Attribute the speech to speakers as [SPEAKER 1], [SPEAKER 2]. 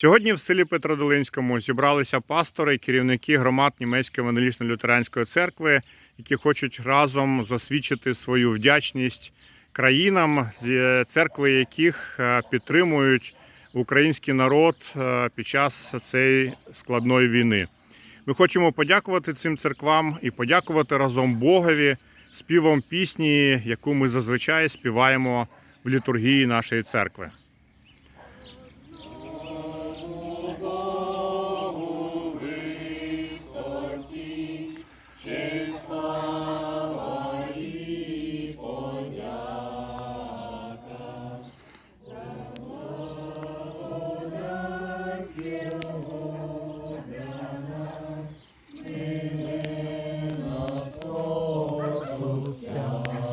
[SPEAKER 1] Сьогодні в селі Петродолинському зібралися пастори і керівники громад Німецької евангелічно-лютеранської церкви, які хочуть разом засвідчити свою вдячність країнам, з церкви яких е, підтримують український народ е, під час цієї складної війни. Ми хочемо подякувати цим церквам і подякувати разом Богові співом пісні, яку ми зазвичай співаємо в літургії нашої церкви. Милосердя.